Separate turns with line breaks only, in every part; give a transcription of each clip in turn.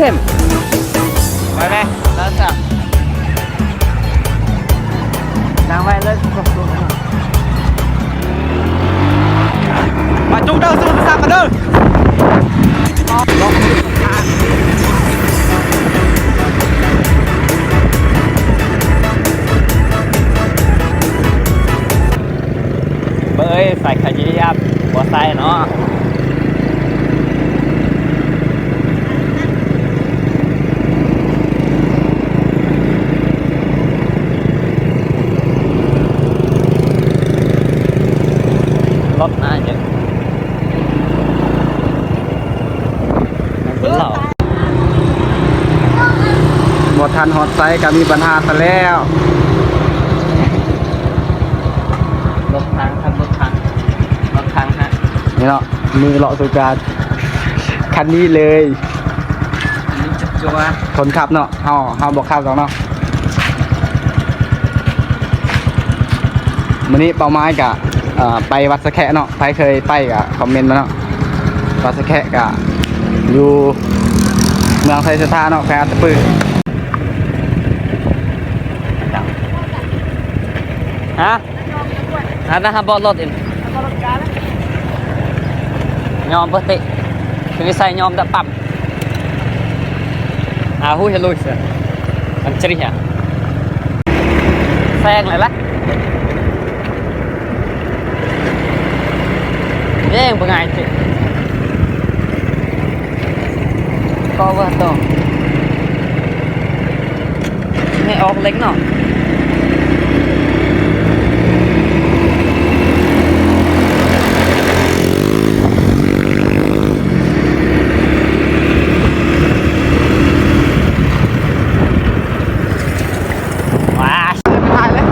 ดังเข้มไปไหมดังสักดังไปเลยมาจุงเด้อสู้สามกันเด้อเบยใส่ขยี้ยับหัวใส่เนาะ รถน่าจะเป็นเหล่าหมดทันฮอตไซก็มีปัญหาซะแล้ว
รถทางครับรถทางรถทางฮะ
นี่เนาะมือเลาะสุการคันนี้เลย
อันนี้จุดจัว
คนขับเนาะเฮาเฮาบอกขับสองเนาะวันนี้เป้าหมายกะเอ่อ ไปวัดสะแคะเนาะใครเคยไปกะคอมเมนต์มาเนาะวัดสะแคะกะอยู่เมืองไทยสถานเนาะแควอัตตปือฮะ
อันนะครับบอลรถเองยอมปกติคือใส่ยอมแต่ปั๊มอ่าหูเฮลุยเสียมันจริงอะแซงเลยละ เย่งเป็นไงจิก็ว่าตัวไม่ออกเล็กหน่อย ว้า
ถ่ายเลย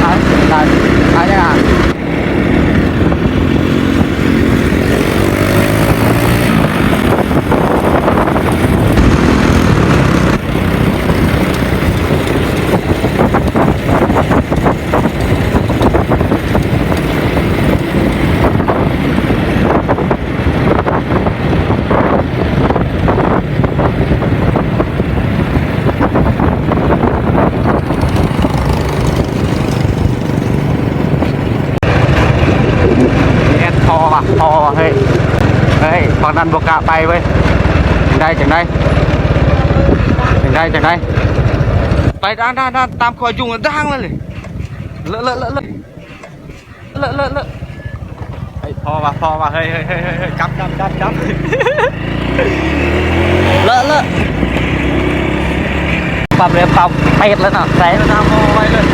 ถ่ายถ่ายถ่ายยังไงเอ็ดพอว่ะพอว่ะเฮ้ย เฮ้ยตอนนั้นบกกะไปเว้ยจังได้จังได้จังได้จังได้ไปด้านด้านด้านตามคอยจุงด้างเลยเลอะเลอะเลอะเลอะเลอะเลอะเลอะเฮ้ยพอว่ะพอว่ะเฮ้ยเฮ้ยเฮ้ยเฮ้ยจับจับจับจับ
เลอะเลอะปรับเรือปรับเป็ดแล้วนะใส่
เดินทางพอไว้เลย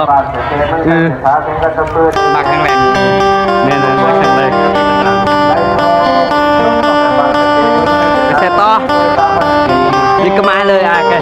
อยู่ดอก
อือทางนี้ก็จะเปิด
มาครั้งแรกเนี่ยเลยมาครั้งแรกไปเสร็จต่อ
นี่ก็มาเลยอะแก